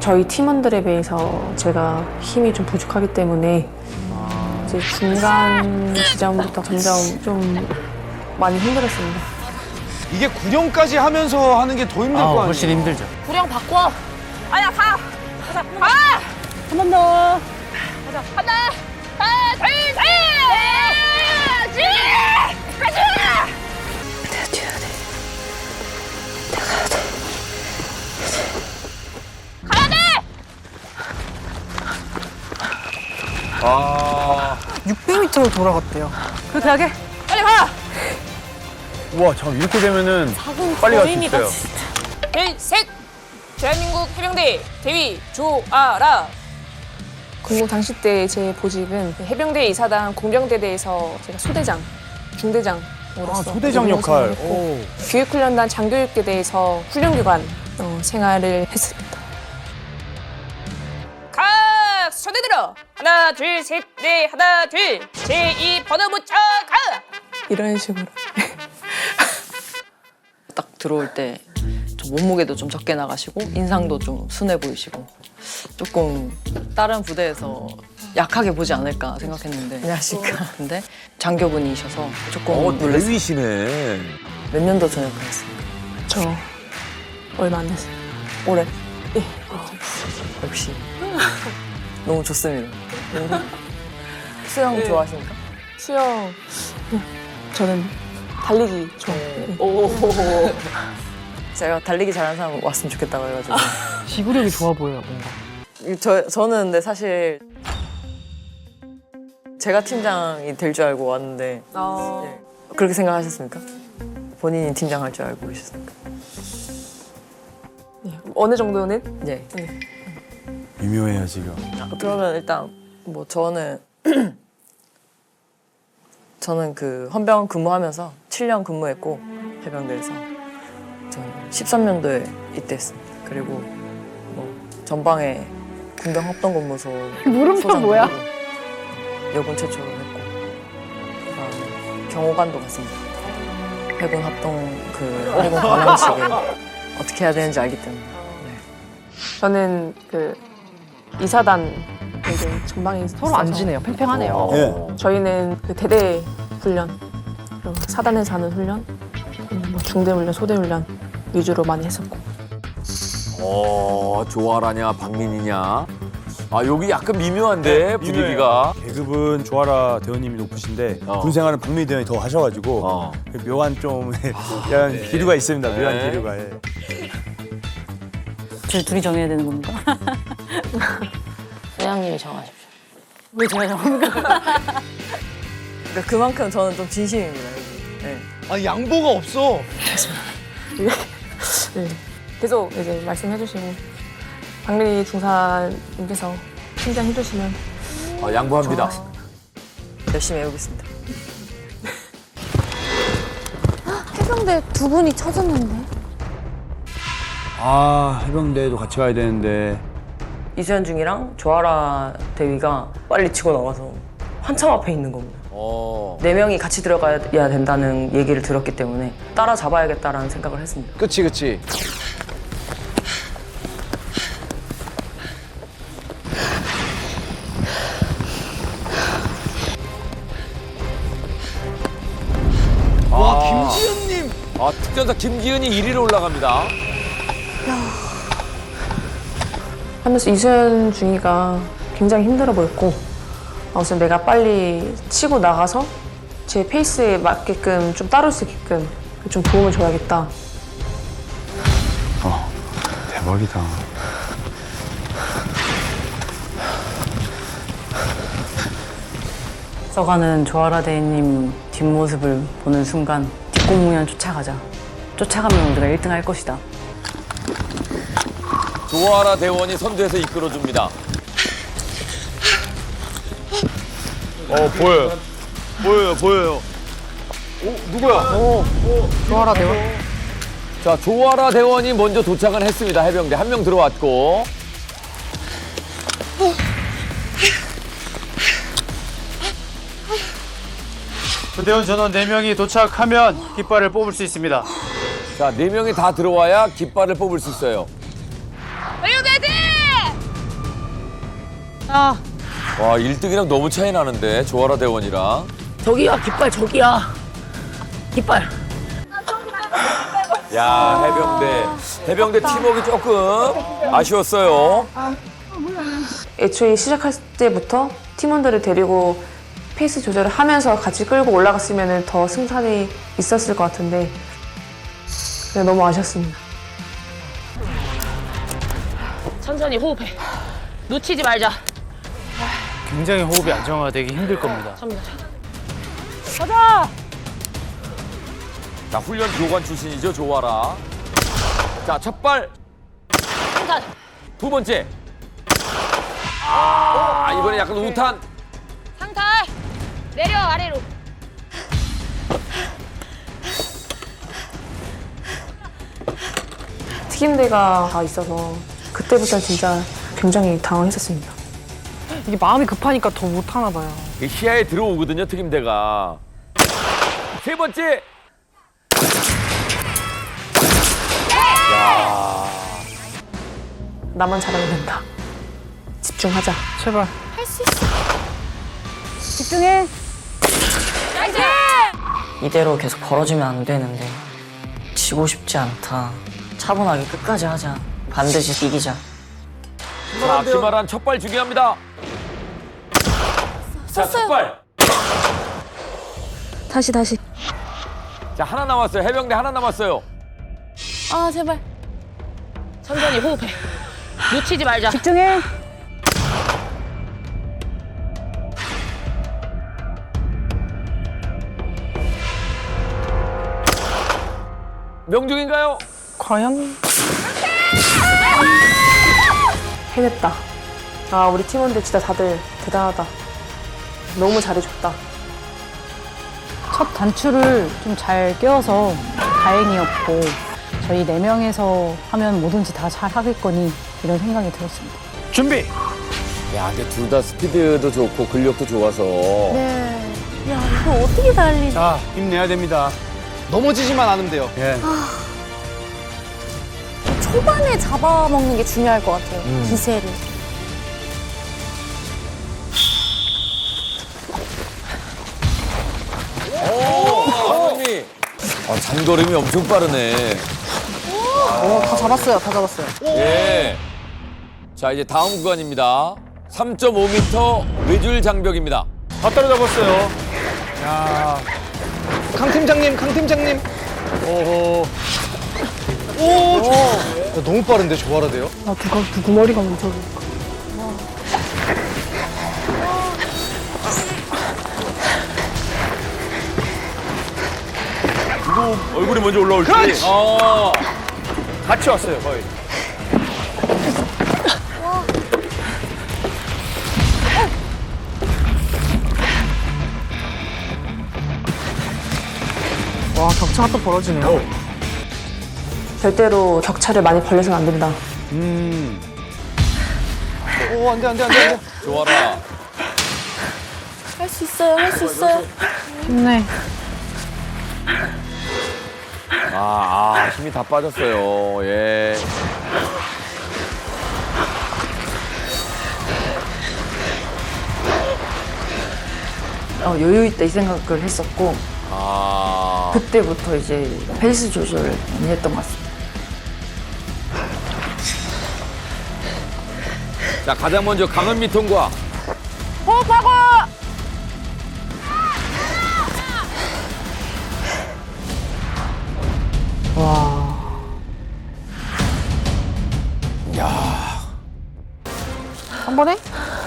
저희 팀원들에 비해서 제가 힘이 좀 부족하기 때문에 이제 중간 지점부터 점점 좀 많이 힘들었습니다. 이게 구령까지 하면서 하는 게 더 힘들 아, 거 아니에요? 훨씬 힘들죠. 구령 바꿔. 아야 가. 가자. 가. 한번 더. 가자. 하나, 아, 600m를 돌아갔대요. 그렇게 하게. 빨리 가. 우와, 참 이렇게 되면은 빨리 갈 수 있어요. 둘, 셋. 대한민국 해병대 대위 조아라. 근무 당시 때 제 보직은 해병대 이사단 공병대대에서 제가 소대장, 중대장으로서 아, 소대장 역할. 교육훈련단 장교육대대에서 훈련기관 어, 생활을 했습니다. 하나, 둘, 셋, 넷. 하나, 둘. 제2 번호 붙여 가. 이런 식으로. 딱 들어올 때 좀 몸무게도 좀 적게 나가시고 인상도 좀 순해 보이시고 조금 다른 부대에서 약하게 보지 않을까 생각했는데 안녕하십니까 근데 장교분이셔서 조금 어, 놀랐어요 대위시네. 몇 년도 전역하셨습니까? 저 얼마 안 됐어요. 올해 역시 너무 좋습니다 수영 좋아하십니까? 수영 네, 저는 달리기 좋아해요. 오 제가 달리기 잘하는 사람 왔으면 좋겠다고 해가지고 지구력이 좋아 보여요, 뭔가. 저, 저는 근데 사실 제가 팀장이 될 줄 알고 왔는데 어, 네. 그렇게 생각하셨습니까? 본인이 팀장 할 줄 알고 계셨습니까? 네, 어느 정도는 네. 미묘해요, 지금. 그러면 일단 뭐 저는 저는 그 헌병 근무하면서 7년 근무했고 해병대에서 저는 13년도에 입대했습니다. 그리고 뭐 전방에 군병 합동근무소 물음표 뭐야? 여군 최초로 했고 그다음에 경호관도 갔습니다. 해군 합동 그 해군 관람식을 어떻게 해야 되는지 알기 때문에 저는 그 이사단 이제 전방에 서로 안 지네요. 팽팽하네요. 예. 저희는 그 대대 훈련, 그리고 사단에서 하는 훈련, 음, 뭐 중대 훈련, 소대 훈련 위주로 많이 했었고. 어, 조아라냐, 박민이냐. 아, 여기 약간 미묘한데, 분위기가. 계급은 조아라 대원님이 높으신데 어. 군 생활은 박민희 대원이 더 하셔가지고 어. 그 묘한 좀 약간 기류가 있습니다. 묘한 네. 기류가. 예. 저 둘이 정해야 되는 겁니까? 소장님이 정하십시오. 왜 제가 정합니까? 그러니까 그만큼 저는 좀 진심입니다. 여기. 네. 아, 양보가 없어. 네. 계속 이제 말씀해 주시고 박민희 중사님께서 팀장 해 주시면 아, 양보합니다. 열심히 해보겠습니다. 해병대 두 분이 쳐졌는데? 아 해병대도 같이 가야 되는데 이수연 중이랑 조아라 대위가 빨리 치고 나가서 한참 앞에 있는 겁니다. 어. 네 명이 같이 들어가야 된다는 얘기를 들었기 때문에 따라잡아야겠다라는 생각을 했습니다. 그치, 그치. 와, 김지은님. 아, 특전사 김지은이 1위로 올라갑니다. 하면서 이수연 중이가 굉장히 힘들어 보였고 아, 우선 내가 빨리 치고 나가서 제 페이스에 맞게끔 좀 따를 수 있게끔 좀 도움을 줘야겠다. 대박이다. 써가는 조아라 대위님 뒷모습을 보는 순간 뒷공무원 쫓아가자. 쫓아가면 우리가 1등 할 것이다. 조아라 대원이 선두에서 이끌어줍니다. 어 보여요. 보여요, 보여요. 조아라 대원. 자, 조아라 대원이 먼저 도착은 했습니다. 해병대 한 명 들어왔고. 부대원 전원 4명이 도착하면 깃발을 뽑을 수 있습니다. 자, 네 명이 다 들어와야 깃발을 뽑을 수 있어요. 와 1등이랑 너무 차이 나는데 조아라 대원이랑. 저기야 깃발 저기야. 깃발. 야 해병대 해병대 팀워크 조금 아쉬웠어요. 애초에 시작할 때부터 팀원들을 데리고 페이스 조절을 하면서 같이 끌고 올라갔으면 더 승산이 있었을 것 같은데 그냥 너무 아쉬웠습니다. 천천히 호흡해. 놓치지 말자. 굉장히 호흡이 안정화되기 힘들 겁니다. 자 훈련 교관 출신이죠 조아라. 자 첫발 상탄. 두 번째. 아 이번에 약간 우탄. 상탄. 내려 아래로. 튀김대가 다 있어서 그때부터 진짜 굉장히 당황했었습니다. 이게 마음이 급하니까 더 못하나 봐요. 이 시야에 들어오거든요 특임대가. 세 번째. 나만 잘하면 된다. 집중하자. 제발. 집중해. 이대로 계속 벌어지면 안 되는데 지고 싶지 않다. 차분하게 끝까지 하자. 반드시 이기자. 자 김아란 첫발 중요합니다. 자 첫발. 다시 다시. 자 하나 남았어요 해병대 하나 남았어요. 아 제발. 천천히 호흡해. 놓치지 말자. 집중해. 명중인가요? 과연? 해냈다. 아 우리 팀원들 진짜 다들 대단하다. 너무 잘해줬다. 첫 단추를 좀 잘 껴서 다행이었고 저희 네 명에서 하면 뭐든지 다 잘 하겠거니 이런 생각이 들었습니다. 준비. 야 근데 둘 다 스피드도 좋고 근력도 좋아서. 네. 야 이거 어떻게 달리지? 자, 힘내야 됩니다. 넘어지지만 않으면 돼요. 예. 초반에 잡아먹는 게 중요할 것 같아요. 기세를. 아, 잔걸음이 엄청 빠르네. 다 잡았어요. 다 잡았어요. 예. 자, 이제 다음 구간입니다. 3.5m 외줄 장벽입니다. 다 따라잡았어요. 야. 강 팀장님, 강 팀장님. 오호. 오, 조... 너무 빠른데 조아라 돼요? 아 누가 누구 머리가 먼저 얼굴이 먼저 올라올지. 그렇지! 어. 같이 왔어요, 거의. 와 격차가 또 벌어지네요. 절대로 격차를 많이 벌려서는 안 된다. 오, 안 돼, 안 돼, 안 돼. 안 돼. 좋아라. 할 수 있어요. 할 수 있어요. 힘내. 아, 아, 힘이 다 빠졌어요. 예. 어, 여유 있다 이 생각을 했었고 아. 그때부터 이제 페이스 조절을 많이 했던 것 같습니다. 자, 가장 먼저 강은미 통과.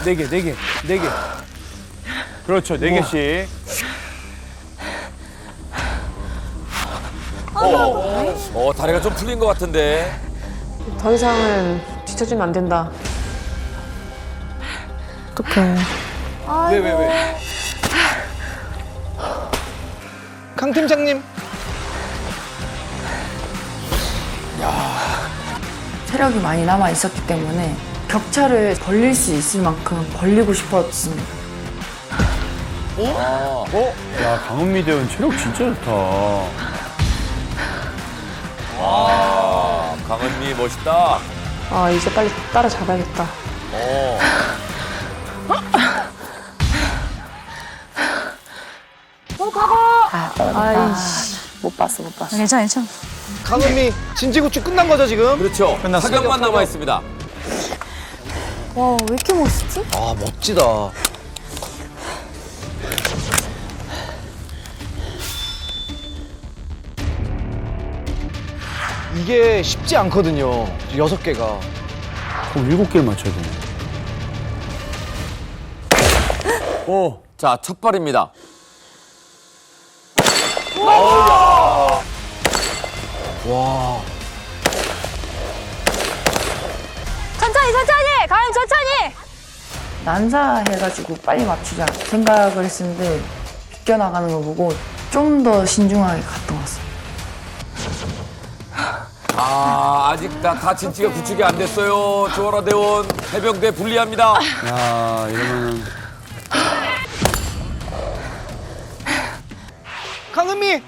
네 개, 네 개, 네 개. 그렇죠, 네 개씩. 어, 다리가 좀 풀린 것 같은데. 더 이상은 뒤처지면 안 된다. 어떡해. 왜, 왜, 왜? 강 팀장님. 체력이 많이 남아 있었기 때문에 격차를 벌릴 수 있을 만큼 벌리고 싶었습니다. 어? 어? 야, 강은미 대원 체력 진짜 좋다. 와, 강은미 멋있다. 아, 이제 빨리 따라잡아야겠다. 어. 어, 가봐! 아, 이씨못 봤어, 못 봤어. 괜찮아, 괜찮아. 강은미, 진지구축 끝난 거죠, 지금? 그렇죠. 끝났습니다. 사격만 남아있습니다. 와 왜 이렇게 멋있지? 아 멋지다. 이게 쉽지 않거든요. 여섯 개가. 그럼 일곱 개를 맞춰야 되네. 오, 자, 첫 발입니다. 천 천히 천천히 가영 천천히. 난사해가지고 빨리 맞추자 생각을 했었는데 비껴나가는 거 보고 좀 더 신중하게 갔던 것 같습니다. 아, 아직 다, 다 진치가 구축이 안 됐어요. 조아라 대원 해병대 불리합니다. 야 이러면은 강은미.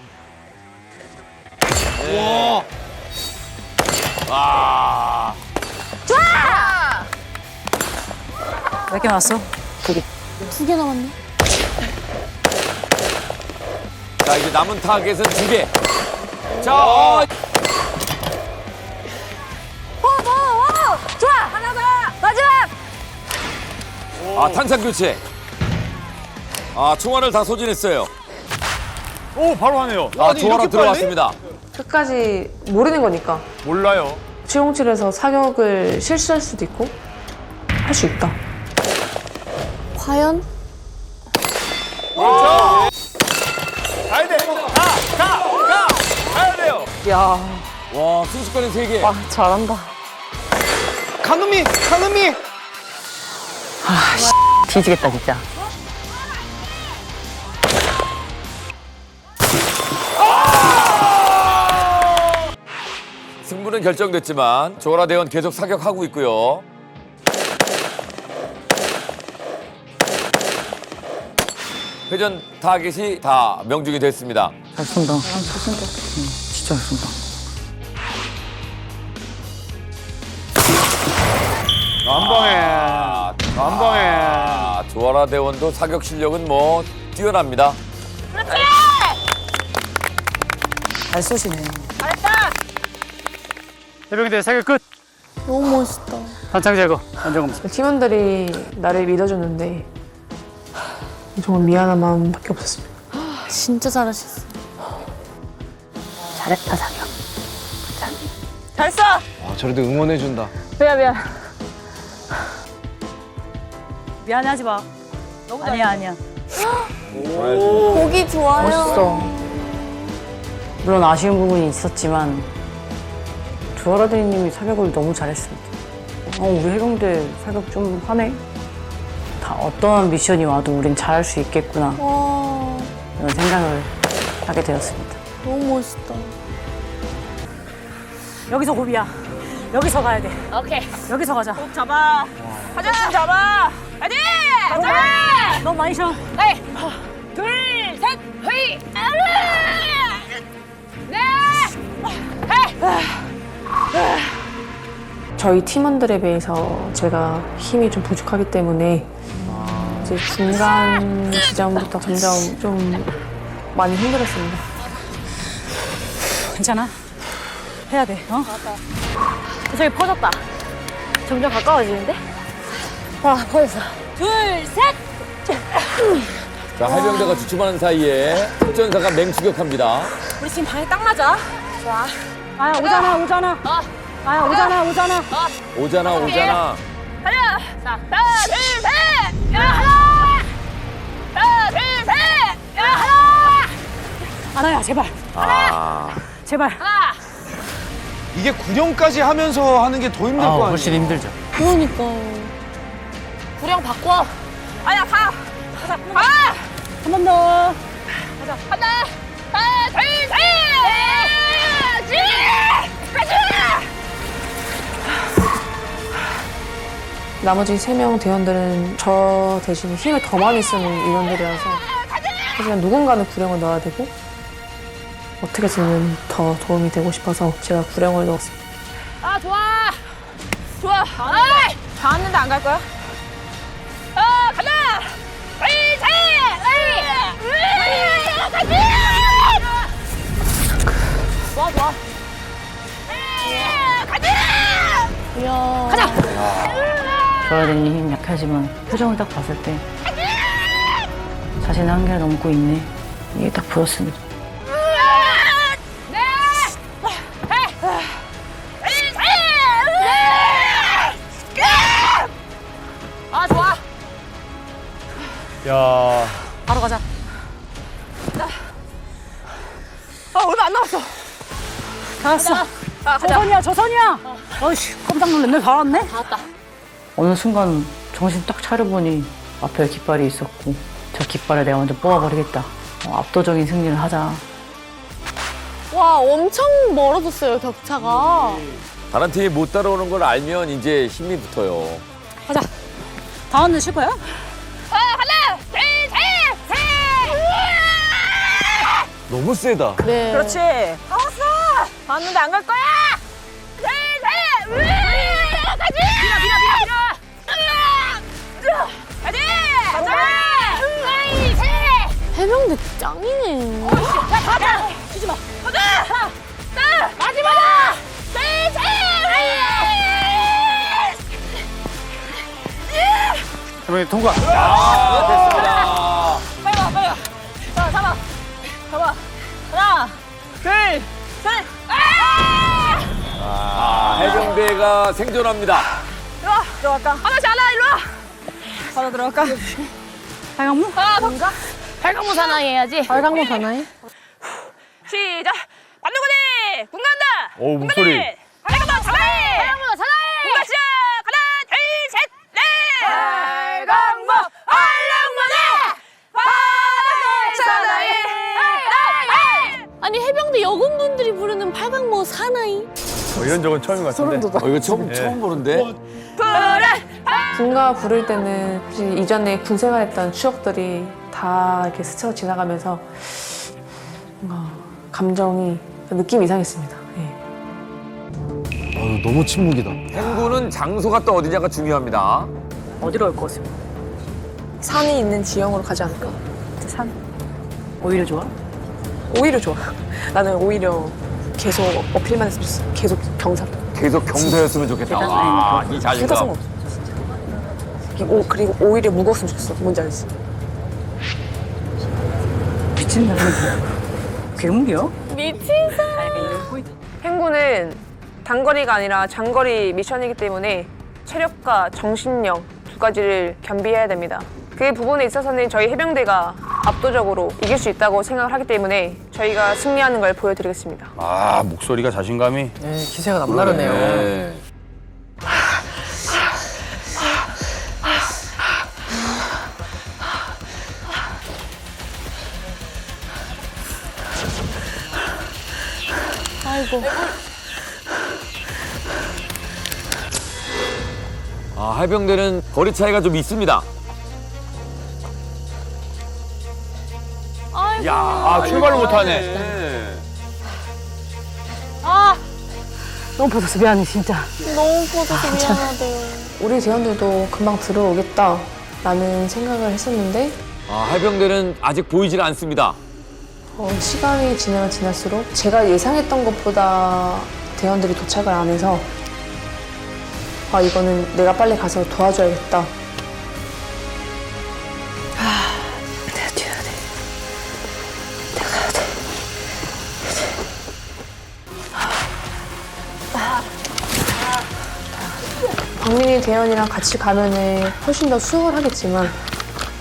몇 개 나왔어? 두 개 남았네. 자, 이제 남은 타겟은 두 개. 자, 어, 오 오 오 좋아 하나 더 마지막. 아, 탄창 교체. 아, 총알을 다 소진했어요. 오 바로 하네요. 아, 아니, 이렇게 들어왔습니다. 끝까지 모르는 거니까 몰라요. 707에서 사격을 실수할 수도 있고 할 수 있다. 과연? 가야 돼. 가 가 가 가야 돼요. 와, 순식간에 세 개. 잘한다. 강은미. 강은미. 뒤지겠다, 진짜. 승부는 결정됐지만 조아라 대원 계속 사격하고 있고요. 회전 타겟이 다 명중이 됐습니다. 잘 쏜다. 잘 쏜다. 진짜 잘 쏜다. 한 방에 아. 아, 조아라 대원도 사격 실력은 뭐 뛰어납니다. 잘 쏘시네. 해병대 사격 끝. 너무 멋있다. 탄창 제거. 안정 검사. 팀원들이 나를 믿어줬는데 정말 미안한 마음밖에 없었습니다. 진짜 잘하셨어. 잘했다 사격. 잘했어. 아 저래도 응원해 준다. 미안 미안. 미안해 하지 마. 아니야, 아니야. 보기 좋아요. 멋있어. 물론 아쉬운 부분이 있었지만 조아라드님이 사격을 너무 잘했습니다. 어, 우리 해병대 사격 좀 하네. 다 어떠한 미션이 와도 우린 잘할 수 있겠구나 와 이런 생각을 하게 되었습니다. 너무 멋있다. 여기서 고비야. 여기서 가야 돼. 오케이. 여기서 가자. 잡아. 가자. 잡아. 가자. 가자. 너무 많이 쉬어. 네. 둘, 셋, 회의. 네. 해. 저희 팀원들에 비해서 제가 힘이 좀 부족하기 때문에 이제 중간 지점부터 점점 좀 많이 힘들었습니다. 괜찮아. 해야 돼. 어? 저기 퍼졌다. 점점 가까워지는데? 와 퍼졌어. 둘 셋. 자, 해병대가 주춤하는 사이에 특전사가 맹추격합니다. 우리 지금 방에 딱 맞아. 좋아. 아야, 오잖아, 오잖아. 어. 아야, 오잖아, 오잖아. 오잖아, 오잖아. 가자. 자, 하나, 둘, 셋. 야, 하나. 하나, 둘, 셋. 야, 하나. 아나야, 제발. 아, 제발. 하나. 이게 구령까지 하면서 하는 게 더 힘들 거 아니에요? 훨씬 힘들죠. 그러니까요. 구령 바꿔. 아야, 가. 가자. 가. 한번 더. 가자. 하나. 나머지 세 명 대원들은 저 대신에 힘을 더 많이 쓰는 인원들이라서 하지만 누군가는 구령을 넣어야 되고 어떻게든 더 도움이 되고 싶어서 제가 구령을 넣었습니다. 아, 좋아. 좋아. 아이. 다 왔는데 안 갈 거야? 아, 가자. 둘, 셋. 으이. 으이. 가자. 좋아 좋아 가자 조아대님 약하지만 표정을 딱 봤을 때 자신의 한계를 넘고 있네. 이게 딱 보였습니다. 네! 아 좋아 야. 바로 가자 아 얼마 안 남았어 잘했어. 아 가자 저선이야, 저선이야. 어이씨, 깜짝 놀랐네. 잘 왔네. 다 왔다 어느 순간 정신 딱 차려보니 앞에 깃발이 있었고 저 깃발을 내가 먼저 뽑아버리겠다. 어, 압도적인 승리를 하자. 와, 엄청 멀어졌어요, 격차가. 다른 팀이 못 따라오는 걸 알면 이제 힘이 붙어요. 다원은 쉴 거야? 아 하나 둘셋셋 너무 세다. 네. 그렇지 다 왔어 봤는데 안 갈 거야 해병대 짱이네. 자, 가자! 쉬지 마! 가자! 하나, 둘, 마지막! 셋, 셋! 대명이 통과. 아, 됐습니다. 빨리 와, 빨리 와. 자, 잡아. 잡아. 하나, 둘, 셋! 아! 아, 해병대가 생존합니다. 들어와. 들어갈까? 하나씩 하나, 일로 와! 바로 들어갈까? 빨강무? 하나, 뭔가? 빨강모 사나이 해야지. 빨강모 사나이? 시작! 반누구니! 군 간다! 오, 목소리. 빨강모 사나이! 빨강모 사나이! 군가 시작! 하나, 둘, 셋, 넷! 빨강모! 얼랑모네! 바다의 사나이! 나이! 아니, 해병대 여군분들이 부르는 빨강모 사나이? 어, 이런 적은 처음인 것 같은데. 어, 이거 처음, 처음 보는데? 군가 부를 때는 사실 이전에 군 생활했던 추억들이 다 이렇게 스쳐 지나가면서 뭔가 감정이 느낌 이상했습니다. 예. 어, 너무 침묵이다. 행군은 장소가 또 어디냐가 중요합니다. 어디로 올것 같습니다. 산이 있는 지형으로 가지 않을까? 산. 오히려 좋아? 오히려 좋아. 나는 오히려 계속 어필만 했으면 좋겠어. 계속 경사. 계속 경사였으면 좋겠다. 와, 이 자신감. 없어. 진짜. 오, 그리고 오히려 무거웠으면 좋겠어. 뭔지 알지? 미친다. 괴물이요? 행군은 단거리가 아니라 장거리 미션이기 때문에 체력과 정신력 두 가지를 겸비해야 됩니다. 그 부분에 있어서는 저희 해병대가 압도적으로 이길 수 있다고 생각을 하기 때문에 저희가 승리하는 걸 보여드리겠습니다. 아, 목소리가 자신감이. 기세가 남다르네요. 네. 아이고. 아, 해병대는 거리 차이가 좀 있습니다. 아이고. 야, 아, 출발을 못하네. 네. 아, 너무 벗어서 미안해, 진짜. 너무 뻗어서 미안하대요. 우리 대원들도 금방 들어오겠다라는 생각을 했었는데 아, 해병대는 아직 보이질 않습니다. 어, 시간이 지나면 지날수록 제가 예상했던 것보다 대원들이 도착을 안 해서 아 이거는 내가 빨리 가서 도와줘야겠다. 박민희 대원이랑 같이 가면은 훨씬 더 수월하겠지만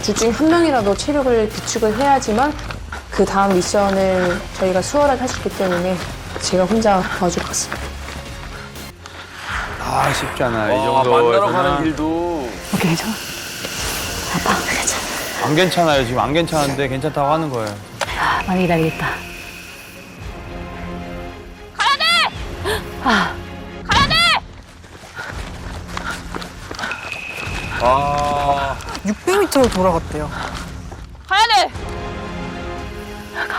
둘중한 명이라도 체력을 비축을 해야지만 그 다음 미션을 저희가 수월하게 할 수 있기 때문에 제가 혼자 도와줄 것 같습니다. 아, 쉽지 않아. 이 와, 만나러 가는 정도에서는. 길도. 오케이, 괜찮아. 안 괜찮아요. 지금 안 괜찮은데 괜찮다고 하는 거예요. 아, 많이 기다리겠다. 아, 600m로 돌아갔대요.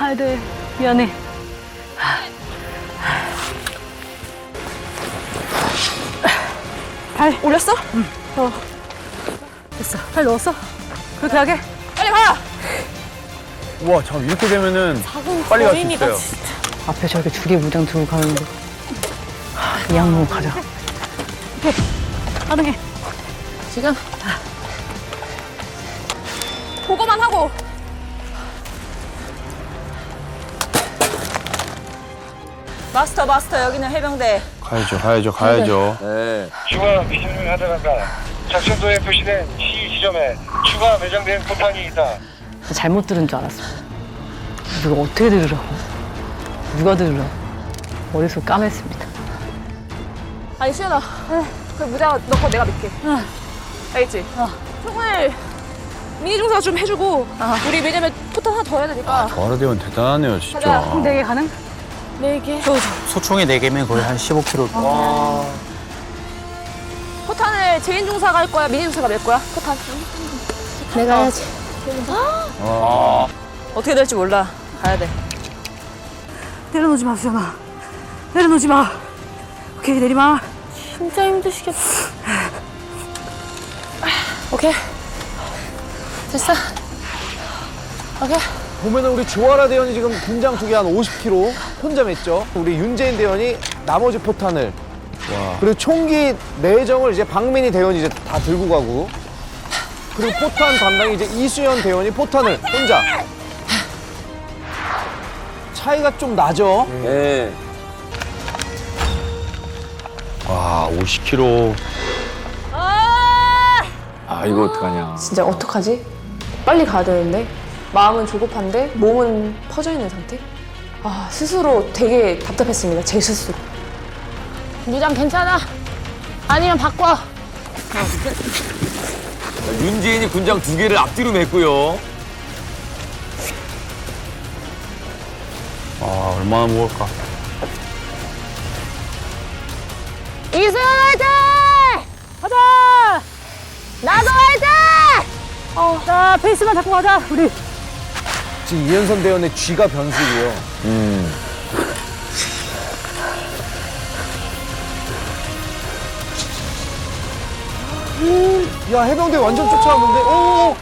가야 돼. 미안해. 발 올렸어? 응. 어. 됐어. 발 넣었어? 그렇게 하게? 빨리 가! 우와, 참, 이렇게 되면은 빨리 갈 수 있어요. 진짜. 앞에 저렇게 두 개 무장 들고 가는데 하, 이 양무 가자. 오케이. 가능해. 지금 마스터 마스터 여기는 해병대. 가야죠, 가야죠, 가야죠. 네. 추가 미션 을 하다가 작전소에 표시된 시 지점에 추가 매장된 포탄이 있다. 잘못 들은 줄 알았어. 누가 어떻게 들으라고? 누가 들으라고? 머릿속 까맸습니다. 아니, 수연아. 그 무장 너거 내가 믿게. 알겠지? 총을 미니 중사 좀 해주고 우리 왜냐면 포탄 하나 더 해야 되니까 와라대원 대단하네요, 진짜. 가자. 네개 가능? 네 개. 소총이 4개면 거의 한 15kg. 포탄을 제인 중사가 할 거야, 미니 중사가 낼 거야? 포탄. 내가 해야지. 어떻게 될지 몰라. 가야 돼. 내려놓지 마, 수연아. 내려놓지 마. 오케이, 내리마. 진짜 힘드시겠다. 오케이. 됐어. 오케이. 보면은 우리 조아라 대원이 지금 군장 두개한 50kg 혼자 맸죠. 우리 윤재인 대원이 나머지 포탄을 그리고 총기 내정을 이제 박민희 대원이 이제 다 들고 가고 그리고 포탄 담당이 이제 이수연 대원이 포탄을 혼자 차이가 좀 나죠. 네. 와 50kg. 아, 이거 어떡하냐. 진짜 어떡하지? 빨리 가야 되는데 마음은 조급한데 몸은 퍼져 있는 상태? 아 스스로 되게 답답했습니다. 제 스스로. 무장 괜찮아. 아니면 바꿔. 윤재인이 군장 두 개를 앞뒤로 맸고요. 아 얼마나 무거울까. 이수연 화이팅! 가자! 나도 화이팅! 어, 자, 페이스만 잡고 가자, 우리. 지금 이현선 대원의 쥐가 변수고요. 야 해병대 완전 쫓아왔는데 오